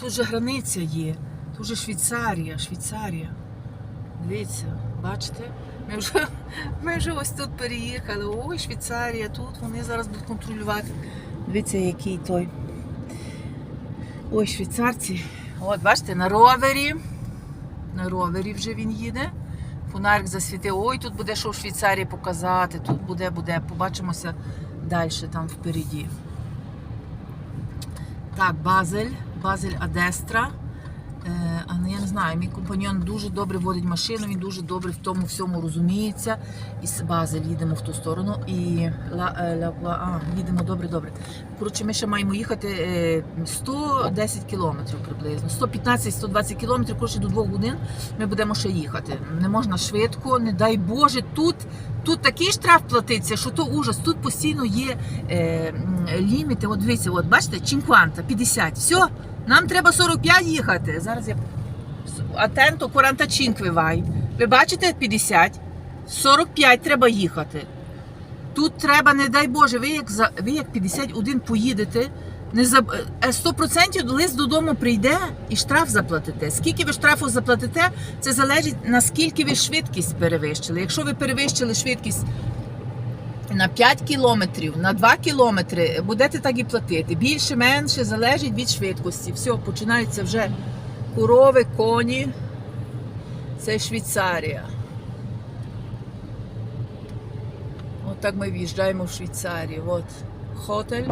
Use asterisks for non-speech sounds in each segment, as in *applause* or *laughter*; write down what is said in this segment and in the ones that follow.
Тут же границя є. Тут же Швейцарія, Швейцарія. Дивіться, бачите? Ми вже, *laughs* ми вже ось тут переїхали. Ой, Швейцарія, тут вони зараз будуть контролювати. Дивіться, який той. Ой, швейцарці. От, бачите, на ровері. На ровері вже він їде. Фонарик засвітив. Ой, тут буде що в Швейцарії показати. Тут буде, буде. Побачимося далі там впереді. Так, Базель, Базель Адестра. Е, ну, я не знаю, мій компаньон дуже добре водить машину, він дуже добре в тому всьому розуміється. І з Базель їдемо в ту сторону. І ла, е, ла, ла, а, їдемо добре, добре. Коротше, ми ще маємо їхати е, 110 кілометрів приблизно. 115-120 кілометрів, коротше, до двох годин ми будемо ще їхати. Не можна швидко, не дай Боже, тут. Тут такий штраф платиться, що то ужас. Тут постійно є е, ліміти. От дивіться, от бачите, 50, 50. Все, нам треба 45 їхати. Зараз я атенто 45 вивай. Ви бачите 50? 45 треба їхати. Тут треба, не дай Боже, ви як за ви як 51 поїдете. Не за е, 100% лист додому прийде і штраф заплатите. Скільки ви штрафу заплатите, це залежить наскільки ви швидкість перевищили. Якщо ви перевищили швидкість на 5 кілометрів, на 2 кілометри, будете так і платити. Більше, менше залежить від швидкості. Все, починаються вже корови, коні. Це Швейцарія. От так ми в'їжджаємо в Швейцарію. От хотель.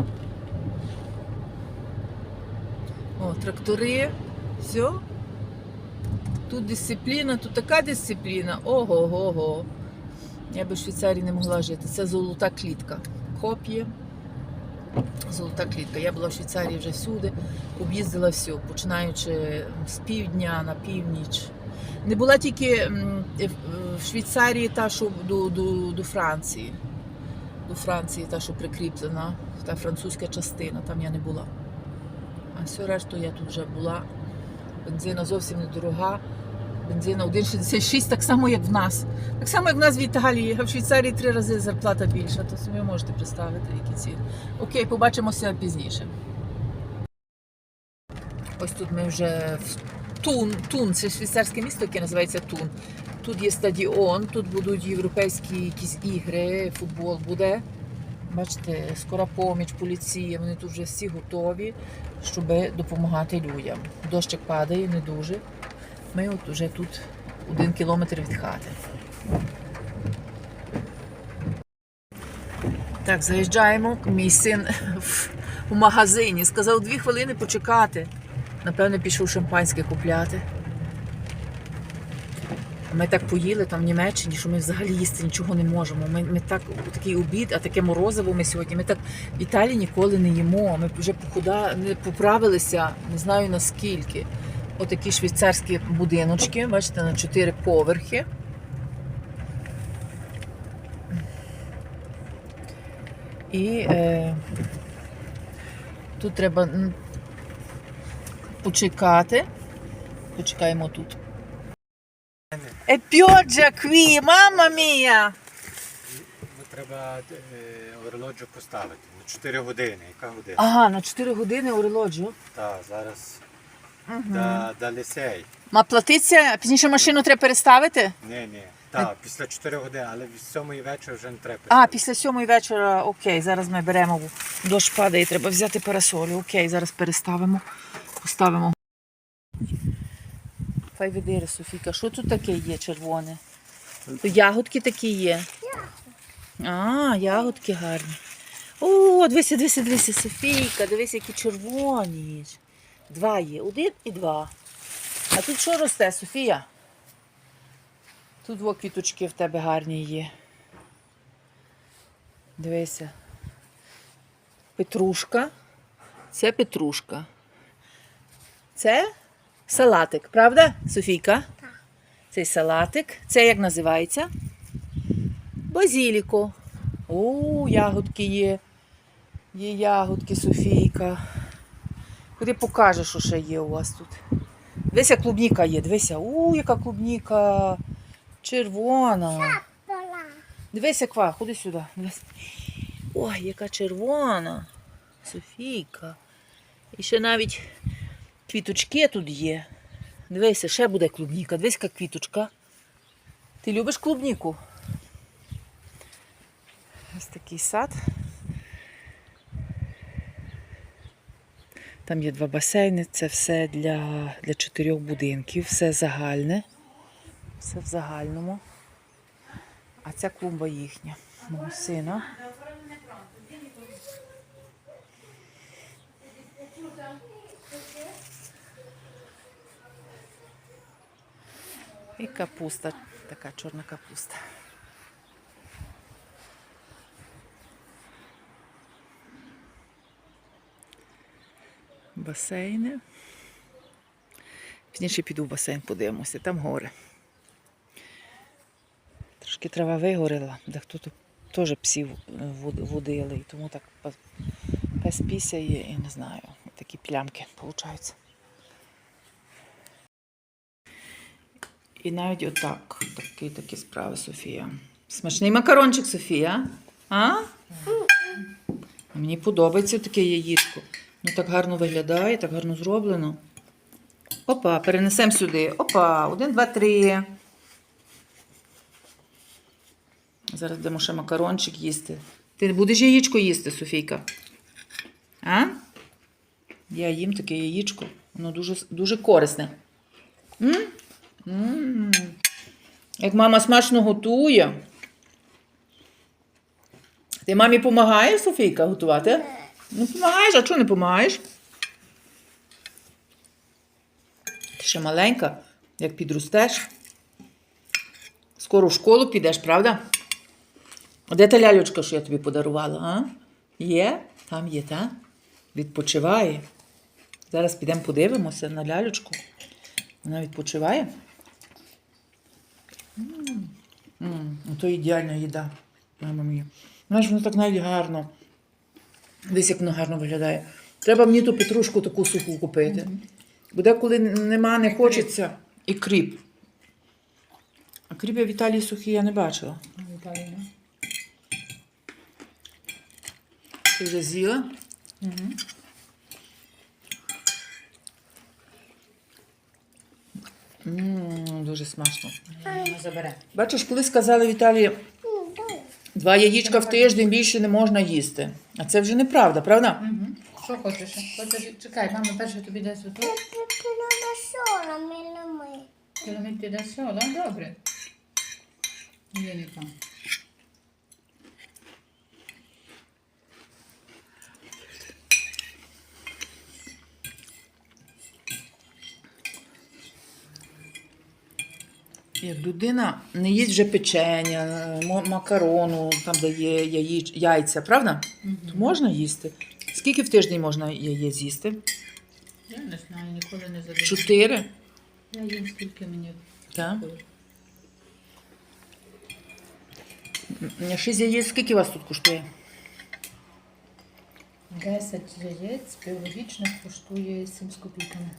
О, трактори. Все. Тут дисципліна, тут така дисципліна. Ого-го-го. Я би в Швейцарії не могла жити. Це золота клітка. Коп'є. Золота клітка. Я була в Швейцарії вже всюди, об'їздила все, починаючи з півдня на північ. Не була тільки в Швейцарії та, що до, до, до Франції. До Франції та, що прикріплена, та французька частина, там я не була. А все решту я тут вже була. Бензина зовсім недорога. Бензина 1,66, так само, як в нас. Так само, як в нас в Італії, в Швейцарії три рази зарплата більша, то собі можете представити, які ціни. Окей, побачимося пізніше. Ось тут ми вже в Тун. Тун це швейцарське місто, яке називається Тун. Тут є стадіон, тут будуть європейські якісь ігри, футбол буде. Бачите, скора поміч, поліція, вони тут вже всі готові, щоб допомагати людям. Дощик падає, не дуже. Ми от вже тут один кілометр від хати. Так, заїжджаємо. Мій син в магазині. Сказав дві хвилини почекати. Напевно, пішов шампанське купляти. Ми так поїли там в Німеччині, що ми взагалі їсти нічого не можемо. Ми, ми так такий обід, а таке морозиво ми сьогодні. Ми так в Італії ніколи не їмо. Ми вже похуда не поправилися, не знаю наскільки. Отакі швейцарські будиночки, бачите, на чотири поверхи. І е, тут треба почекати. Почекаємо тут. Е пьоджа кві, мама мія! Треба орелоджо поставити на 4 години. Яка година? Ага, на 4 години орелоджу. Так, зараз. Да, да лісей. Ма платиться, пізніше машину треба переставити? Ні, ні. Так, після 4 години, але від 7 вечора вже не треба. А, після сьомої вечора, окей, зараз ми беремо. Дощ падає, треба взяти парасолю. Окей, зараз переставимо, поставимо. Фай видири, Софіка, що тут таке є червоне? Ягодки такі є. А, ягодки гарні. О, дивися, дивися, дивися, Софійка, дивися, які червоні. Два є, один і два. А тут що росте, Софія? Тут два квіточки в тебе гарні є. Дивися. Петрушка. Це петрушка. Це салатик, правда, Софійка? Так. Цей салатик. Це як називається? Базіліко. О, ягодки є. Є ягодки, Софійка. Куди покажеш, що ще є у вас тут? Дивися, клубніка є, дивися. У, яка клубніка. Червона. Дивися, ква, ходи сюди. Ой, яка червона. Софійка. І ще навіть квіточки тут є. Дивися, ще буде клубніка. Дивись, яка квіточка. Ти любиш клубніку? Ось такий сад. Там є два басейни, це все для, для чотирьох будинків, все загальне. Все в загальному. А ця клумба їхня, мого сина. І капуста, така чорна капуста. Басейни. Пізніше піду в басейн, подивимося, там гори. Трошки трава вигоріла, де хто тут теж псів водили, і тому так пес- пісяє і не знаю, такі плямки получаються. І навіть отак, такі такі справи, Софія. Смачний макарончик, Софія. А? Мені подобається таке яєчко. Ну так гарно виглядає, так гарно зроблено. Опа, перенесемо сюди. Опа, один, два, три. Зараз будемо ще макарончик їсти. Ти будеш яєчко їсти, Софійка? А? Я їм таке яєчко. Воно дуже, дуже корисне. М? Як мама смачно готує. Ти мамі допомагаєш, Софійка, готувати? Ну, допомагаєш, а чого не допомагаєш? Ти ще маленька, як підростеш. Скоро в школу підеш, правда? А де та лялючка, що я тобі подарувала, а? Є? Там є, та? Відпочиває. Зараз підемо подивимося на лялючку. Вона відпочиває. М, м, То ідеальна їда, мама мія. Знаєш, воно так навіть гарно. Десь як воно гарно виглядає. Треба мені ту петрушку таку суху купити. Бо деколи нема, не хочеться. І кріп. А кріп я в Італії сухий я не бачила. Ти вже з'їла? М, Дуже смачно. Забере. Бачиш, коли сказали в Італії, два яєчка в тиждень більше не можна їсти. А це вже неправда, правда? Угу. Що хочеш? Хочеш? Чекай, мама перше тобі дасть отут. Metti. Кілометри до сола, добре. Є не там. Як людина не їсть вже печення, макарону, там де є яїч, яйця, правда? То можна їсти. Скільки в тиждень можна яєць з'їсти? Я не знаю, ніколи не задаю. Чотири. Я їм скільки мені. Так. Шість яєць, скільки у вас тут коштує? 10 яєць біологічних коштує 7 з копійками.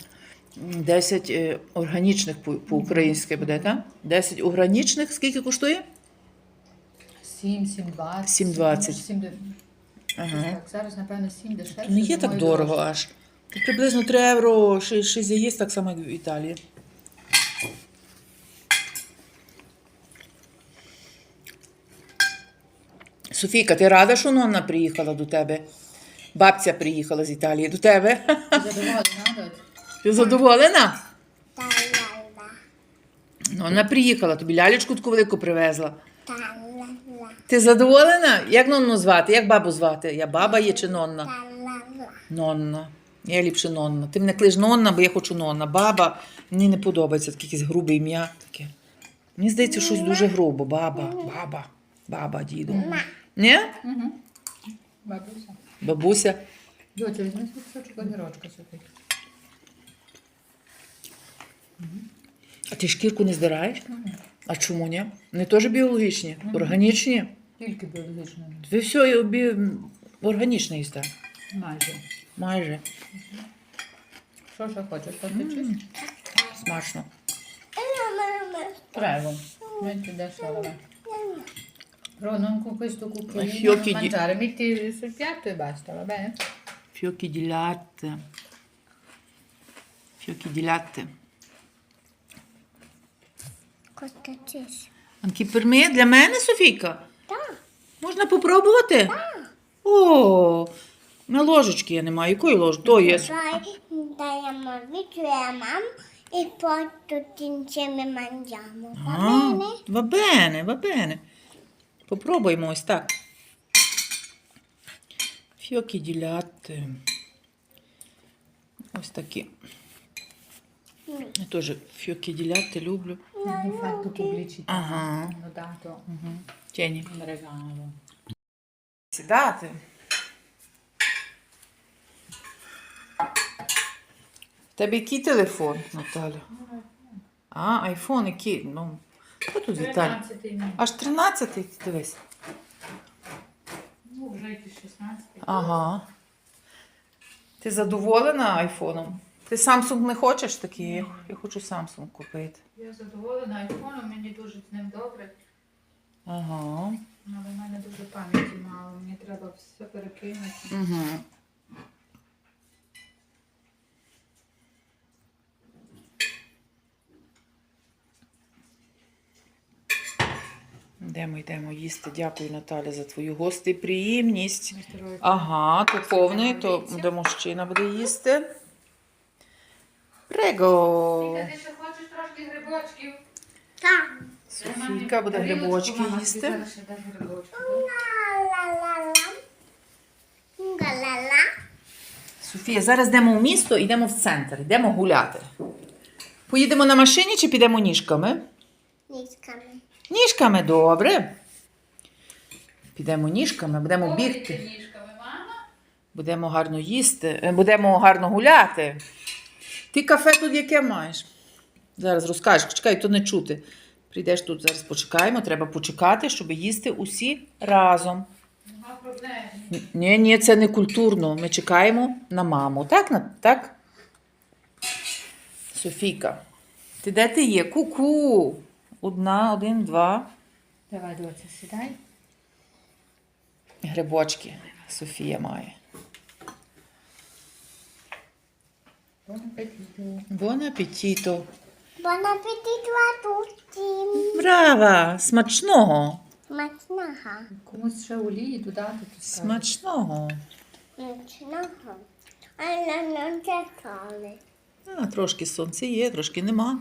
М, 10 е, органічних по- по-українськи буде, так? 10 органічних, скільки коштує? 7, 7, 20. 7,20. 7, Ага. Так, зараз, напевно, 7 дешевше. Не є так дорого дорожче. аж. Тут приблизно 3 євро, 6 яєць, так само, як в Італії. Софійка, ти рада, що Нонна приїхала до тебе? Бабця приїхала з Італії до тебе. Ти задоволена? Talala, Нонна приїхала, тобі лялечку таку велику привезла. Ти задоволена? Як Нонну звати? Як бабу звати? Я баба є чи Нонна? Нонна. Я ліпше Нонна. Ти мене клич Нонна, бо я хочу Нонна. Баба мені не подобається таке якесь грубе ім'я. Таке. Мені здається, щось дуже грубо. Баба, баба, баба, діду. Ні? Бабуся. Бабуся. Доця, візьми кусочок огірочка собі. А ти шкірку не здираєш? А чому ні? Вони теж біологічні, органічні. Тільки біологічно. Ви все бі... органічне їсте. Майже. Майже. Що ще хочеш? Потечеш? Смачно. Prego, metti da sola. Però non con questo cucchiaino fiocchi da di- mangiare, metti sul piatto e basta, va bene? Латте. Фьокі діляти. Котатись. Анкі перми для мене, Софійка? Так. Можна попробувати? О, на ложечки я не маю. Якої ложки? То є. Insieme mangiamo. Va А, bene? Va bene, va bene. Попробуємо ось так. Фьокі діляти. Ось такі. Я теж фьокі діляти люблю. Fatto pubblicità. Ага. Hanno dato Тіні. un regalo. Сідати. В тебе який телефон, Наталя? А, айфон який? Ну, що тут Віталій? 13 ну. Аж 13 дивись. Ну, вже якийсь 16. Ага. Ти задоволена айфоном? Ти Samsung не хочеш такий? Я, я хочу Samsung купити. Я задоволена айфоном, мені дуже з ним добре. Ага. Але в мене дуже пам'яті мало. Мені треба все перекинути. Угу. Йдемо, йдемо їсти. Дякую, Наталя, за твою гостеприємність. Ага, то повний, то де мужчина буде їсти. Прего. Ти ще хочеш трошки грибочків? Так. Софійка буде грибочки їсти. Софія, зараз йдемо в місто, йдемо в центр, йдемо гуляти. Поїдемо на машині чи підемо ніжками? Ніжками. Ніжками, добре. Підемо ніжками, будемо бігти, будемо гарно їсти, е, будемо гарно гуляти. Ти кафе тут яке маєш? Зараз розкажеш, чекай, то не чути. Прийдеш тут, зараз почекаємо, треба почекати, щоб їсти усі разом. Нема проблем. Ні, ні, це не культурно. Ми чекаємо на маму. Так? на- так? Софійка. Ти де ти є? Ку-ку. Одна, один, два. Давай, доця, сідай. Грибочки Софія має. Бон апетиту. Бон апетіто. Buon appetito a tutti. Браво! Смачного! Смачного. Комусь ще олії додати. Смачного. Смачного. Але не чекали. А, трошки сонця є, трошки нема.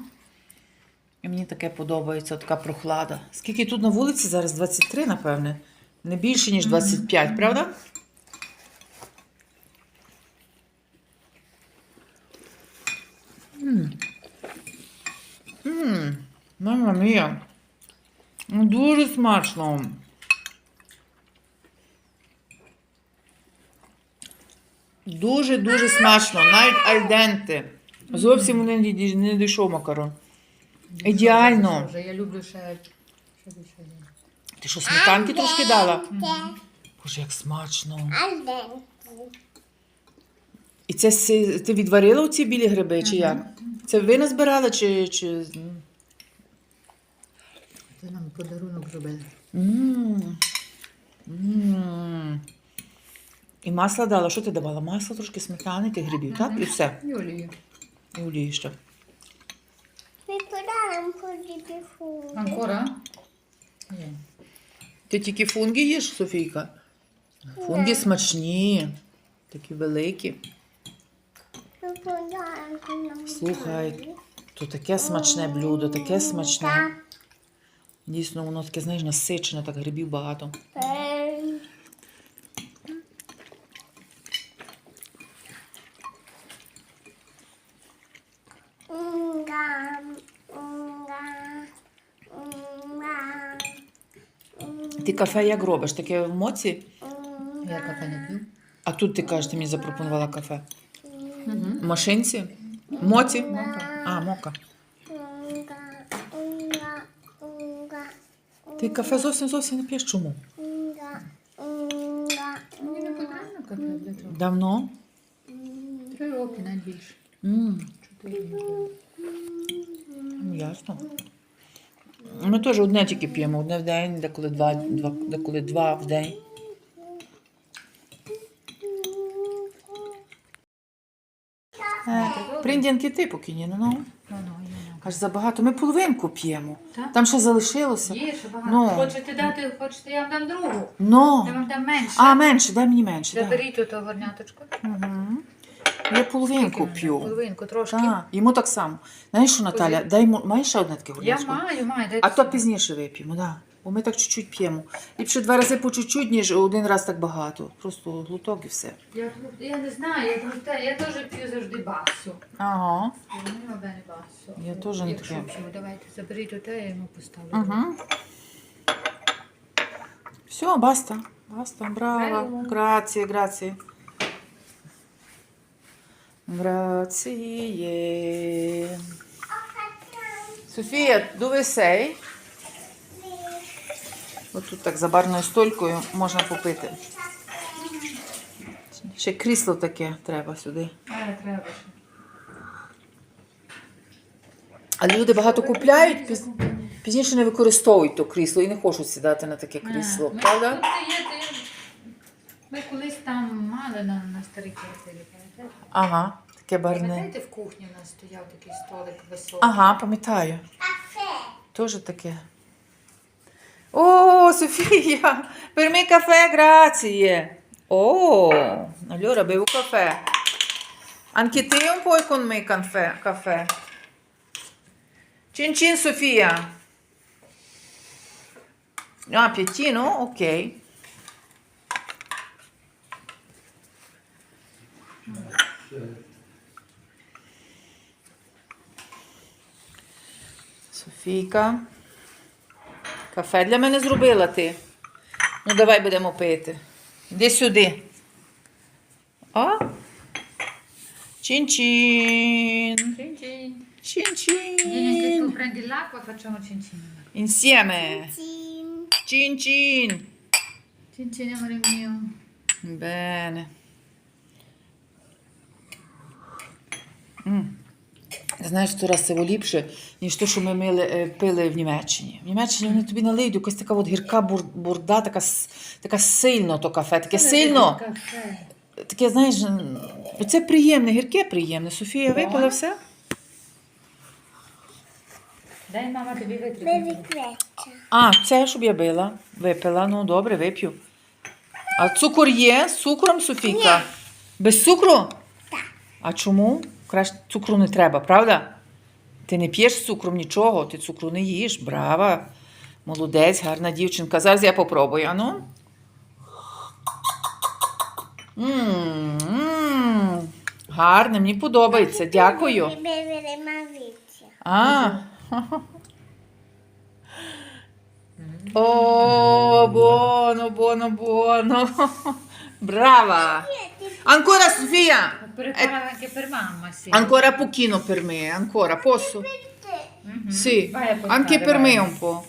І мені таке подобається, така прохлада. Скільки тут на вулиці зараз? 23, напевне. Не більше, ніж 25, правда? М. М, Мама мія. Ну, Дуже смачно. Дуже-дуже смачно, навіть альденте. Зовсім не, не дійшов макарон. Ідеально. Я люблю ще. Ти що, сметанки трошки дала? Боже, як смачно. І це ти відварила оці білі гриби, чи як? Це ви назбирали, чи. чи... Це нам подарунок зробили. М. М. І масло дала. Що ти давала? Масло трошки сметани, тих грибів, так? І все. І олію. І олії ще. Po' di più fumo? Анкора? Ні. Ти тільки фунги їш, Софійка? Фунги смачні, такі великі. Слухай, то таке смачне блюдо, таке смачне. Дійсно, воно таке, знаєш, насичене, так грибів багато. Ти кафе як робиш? Таке в моці? Я кафе не п'ю. А тут ти кажеш, ти мені запропонувала кафе. Угу. Машинці? Моці? Мока. А, мока. Ти кафе зовсім зовсім не п'єш чому? unga, unga, Мені не потрібно кафе для того. Давно? Три роки, навіть більше. м Чотири роки. Ну, Ясно. Ми теж одне тільки п'ємо, одне в день, деколи два, два, деколи два в день. Е. Prendi anche te pochino, no? Ну, ну, є, Аж забагато. Ми половинку п'ємо. Так? Там ще залишилося. ну. Є ще багато. Ну. Хочете дати, хочете, я вам дам другу. Я Ну. вам дам менше. А, менше, дай мені менше. дай. Заберіть тут горняточку. Угу. Я половинку п'ю. Половинку трошки. Так, йому так само. Знаєш що, Наталя, дай йому, маєш ще одне таке Я маю, маю. дайте А то сюди. пізніше вип'ємо, так. Да. Бо ми так чуть-чуть п'ємо. Ліпше два рази по чуть-чуть, ніж один раз так багато. Просто глуток і все. Я, я не знаю, я, просто- я теж п'ю завжди басу. Ага. Не люблю басу. Я теж не Якщо п'ю, Давайте заберіть оте, я йому поставлю. Угу. Все, баста. Баста, браво. Prego. Грація, грація. Грація. Софія, sei? От тут так за барною столькою можна попити. Ще крісло таке треба сюди. А, треба ще. Але люди багато купляють, піз- пізніше не використовують то крісло і не хочуть сідати на таке крісло. Ми- Правда? тут є, є. Ми колись там мали на, на старій квартирі, пам'ятаєте? Ага, таке барне. Пам'ятаєте, в кухні у нас стояв такий столик високий? Ага, пам'ятаю. Теж таке. Oh, Sofia, per me caffè, grazie. Oh, allora bevo caffè. Anche te un po' con me caffè. caffè. Cin cin, Sofia. Ah, piattino? Ok. Sofica. Кафе для мене зробила ти. Ну, давай будемо пити. Іди сюди. А? Чин-чин. Чин-чин. Чин-чин. Niente, tu prendi l'acqua e facciamo cincin. Insieme. Тін. Чин-чин. Cincin, amore mio. Bene. М. Знаєш, сто раз це ліпше, ніж те, що ми мили, е, пили в Німеччині. В Німеччині вони тобі налиють якась така от гірка бурда, така, така сильно то кафе, таке сильно. Таке, знаєш, це приємне, гірке приємне. Софія випила все? Дай мама тобі Бебі А, це, щоб я била. Випила, ну добре, вип'ю. А цукор є? З цукром, Софійка? Без цукру? Так. А чому? Краще цукру не треба, правда? Ти не п'єш з цукром нічого, ти цукру не їш. Браво. Молодець, гарна дівчинка. Зараз я попробую. Ану. М-м-м. Гарне, мені подобається. Дякую. Ah. Oh, buono, buono, buono. Brava. Ancora Sofia. Prepara anche per mamma, sì. Ancora pochino per me, ancora posso? Mhm. Sì, Vai a portare, anche per vai. me un po'.